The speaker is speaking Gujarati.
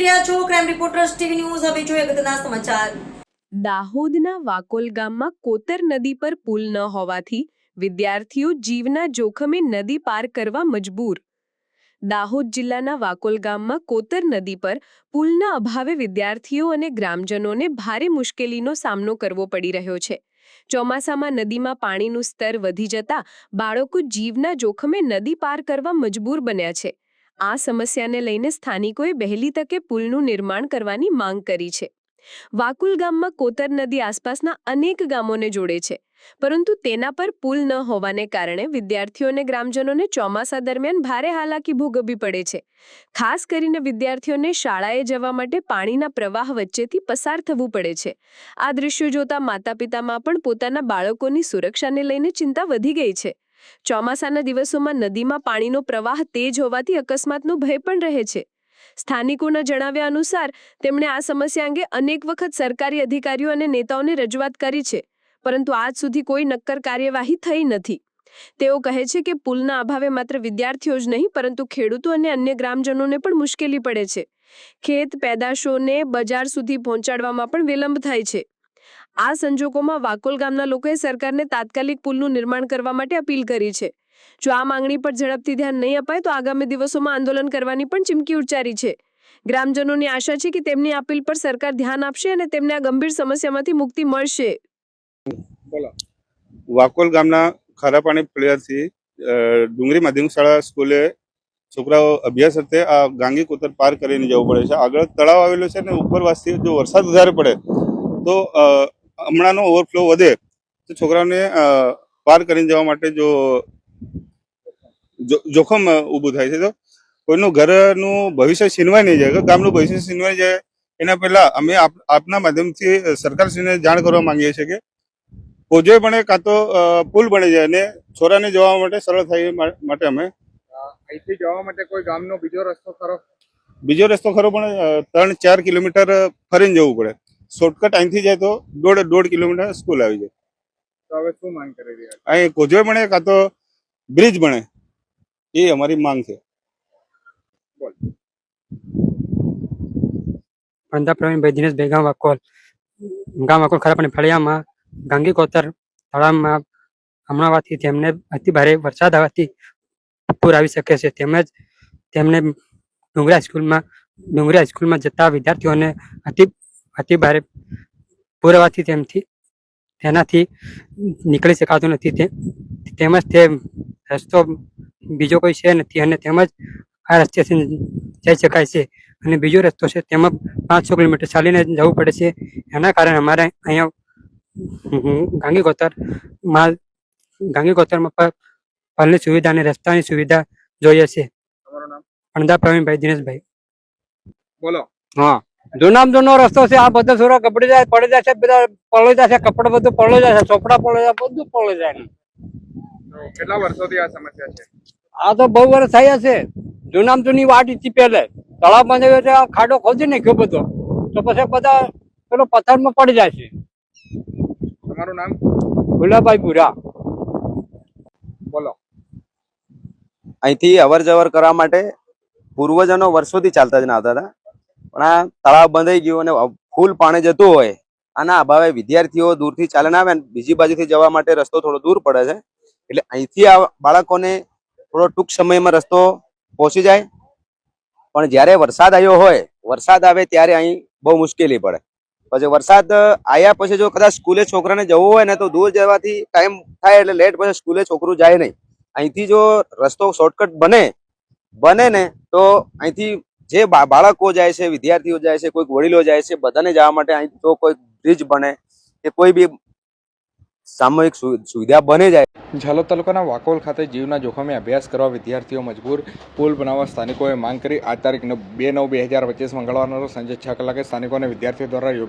જોઈ રહ્યા છો ક્રાઇમ રિપોર્ટર્સ ટીવી ન્યૂઝ હવે જોઈએ અગત્યના સમાચાર. દાહોદના વાકોલ ગામમાં કોતર નદી પર પુલ ન હોવાથી વિદ્યાર્થીઓ જીવના જોખમે નદી પાર કરવા મજબૂર. દાહોદ જિલ્લાના વાકોલ ગામમાં કોતર નદી પર પુલના અભાવે વિદ્યાર્થીઓ અને ગ્રામજનોને ભારે મુશ્કેલીનો સામનો કરવો પડી રહ્યો છે. ચોમાસામાં નદીમાં પાણીનું સ્તર વધી જતા બાળકો જીવના જોખમે નદી પાર કરવા મજબૂર બન્યા છે. આ સમસ્યાને લઈને સ્થાનિકોએ વહેલી તકે પુલનું નિર્માણ કરવાની માંગ કરી છે. વાકુલ ગામમાં કોતર નદી આસપાસના અનેક ગામોને જોડે છે, પરંતુ તેના પર પુલ ન હોવાને કારણે વિદ્યાર્થીઓ અને ગ્રામજનોને ચોમાસા દરમિયાન ભારે હાલાકી ભોગવવી પડે છે. ખાસ કરીને વિદ્યાર્થીઓને શાળાએ જવા માટે પાણીના પ્રવાહ વચ્ચેથી પસાર થવું પડે છે. આ દૃશ્યો જોતા માતા પિતામાં પણ પોતાના બાળકોની સુરક્ષાને લઈને ચિંતા વધી ગઈ છે. ચોમાસાના દિવસોમાં નદીમાં પાણીનો પ્રવાહ તેજ હોવાથી અકસ્માતનો ભય પણ રહે છે. સ્થાનિકોના જણાવ્યા અનુસાર, તેમણે આ સમસ્યા અંગે અનેક વખત સરકારી અધિકારીઓ અને નેતાઓને રજૂઆત કરી છે, પરંતુ આજ સુધી કોઈ નક્કર કાર્યવાહી થઈ નથી. તેઓ કહે છે કે પુલના અભાવે માત્ર વિદ્યાર્થીઓ જ નહીં, પરંતુ ખેડૂતો અને અન્ય ગ્રામજનોને પણ મુશ્કેલી પડે છે. ખેત પેદાશોને બજાર સુધી પહોંચાડવામાં પણ વિલંબ થાય છે. આ સંજોગોમાં વાકોલ ગામના લોકોએ સરકારને તાત્કાલિક પુલનું નિર્માણ કરવા માટે અપીલ કરી છે. જો આ માંગણી પર ઝડપથી ધ્યાન નહીં અપાય, તો આગામી દિવસોમાં આંદોલન કરવાની પણ ચીમકી ઉચ્ચારી છે. ગ્રામજનોની આશા છે કે તેમની અપીલ પર સરકાર ધ્યાન આપશે અને તેમને આ ગંભીર સમસ્યામાંથી મુક્તિ મળશે. વાકોલ ગામના ખારા પાણી ફળિયાથી ડુંગરી માધ્યમિક શાળા સ્કૂલે છોકરાઓ અભ્યાસ અર્થે આ ગાંગી કોતર પાર કરીને જવું પડે છે. આગળ તળાવ આવેલું છે ને ઉપરવાસથી જો વરસાદ વધારે પડે, તો હમણાંનો ઓવરફ્લો વધે તો છોકરાઓને પાર કરીને જવા માટે જો જોખમ ઊભું થાય છે તો? કોઈનું ઘરનું ભવિષ્ય છીનવાઈ નહીં જાય ગામનું ભવિષ્ય છીનવાઈ જાય એના પહેલા અમે આપના માધ્યમથી સરકારશ્રીને જાણ કરવા માંગીએ છીએ કે પોજોય બને કાં તો પુલ બની જાય અને છોરાને જવા માટે સરળ થાય માટે અમે અહીંથી જવા માટે કોઈ ગામનો બીજો રસ્તો ખરો? બીજો રસ્તો ખરો પણ ત્રણ ચાર કિલોમીટર ફરીને જવું પડે. શોર્ટકટ અહીંથી જાય તો દોઢ દોઢ કિલોમીટર સ્કૂલ આવી જાય. તો હવે શું માંગ કરી રહ્યા અહીં કોજોય બને કાં તો બ્રિજ બને? એ અમારી માંગ છે. પંદર પ્રવીણભાઈ દિનેશભાઈ ગામ વાકોલ. ગામ વાકોલ ખરાબ અને ફળિયામાં ગાંગી કોતર તળાવમાં હમણાંથી તેમને અતિ ભારે વરસાદ આવવાથી પૂર આવી શકે છે. તેમજ તેમને ડુંગરા સ્કૂલમાં ડુંગરા હાઈસ્કૂલમાં જતા વિદ્યાર્થીઓને અતિ અતિ ભારે પૂર તેમથી તેનાથી નીકળી શકાતું નથી. તે તેમજ તે રસ્તો બીજો કોઈ છે નથી અને તેમજ આ રસ્તેથી જઈ શકાય છે. અને બીજો રસ્તો છે તેમાં પાંચસો કિલોમીટર ચાલીને જવું પડે છે. એના કારણે અમારે અહીંયા ગાંગી ગોતરમાં ગાંગી ગોતરમાં પલની સુવિધા અને રસ્તાની સુવિધા જોઈએ છે. અણદા પ્રવીણભાઈ દિનેશભાઈ. બોલો. હા. જૂનામ જૂનો રસ્તો છે આ બધા સુરા કપડી જાય પડી જાય છે બધા પડી જાય છે કપડ બધું પડી જાય છે ચોપડા પડી જાય બધું પડી જાય. કેટલા વર્ષોથી આ સમસ્યા છે? આ તો બહુ વર્ષ થયા છે. જૂનામ જૂની વાટ હતી પહેલે. તળાવ બાંધ્યો છે આ ખાડો ખોદી નાખ્યો બધો. તો પછી બધા પેલો પથ્થરમાં પડી જાય છે. તમારું નામ? ભુલાભાઈ ભૂરા. બોલો. અહીંથી અવર જવર કરવા માટે પૂર્વજનો વર્ષોથી ચાલતા જ ના આવતા હતા. પણ આ તળાવ બંધાઈ ગયું અને ફૂલ પાણી જતું હોય, આના અભાવે વિદ્યાર્થીઓ દૂરથી ચાલીને આવે ને બીજી બાજુથી જવા માટે રસ્તો થોડો દૂર પડે છે. એટલે અહીંથી આ બાળકોને થોડો ટૂંક સમયમાં રસ્તો પહોંચી જાય. પણ જ્યારે વરસાદ આવ્યો હોય, વરસાદ આવે ત્યારે અહીં બહુ મુશ્કેલી પડે. પછી વરસાદ આવ્યા પછી જો કદાચ સ્કૂલે છોકરાને જવું હોય ને તો દૂર જવાથી ટાઈમ થાય એટલે લેટ પછી સ્કૂલે છોકરું જાય નહીં. અહીંથી જો રસ્તો શોર્ટકટ બને બને ને તો અહીંથી જે બાળકો જાય છે, વિદ્યાર્થીઓ જાય છે, કોઈક વડીલો જાય છે, બધાને જવા માટે અહીં તો કોઈ બ્રિજ બને કે કોઈ બી સામૂહિક સુવિધા બની જાય. ઝાલોદ તાલુકાના વાકોલ ખાતે જીવના જોખમે અભ્યાસ કરવા વિદ્યાર્થીઓ મજબૂર પુલ બનાવવા સ્થાનિકોએ માંગ કરી. આ તારીખ બે નવ, બે હજાર પચીસ મંગળવારના સાંજે છ કલાકે સ્થાનિકો અને વિદ્યાર્થીઓ દ્વારા યોગ્ય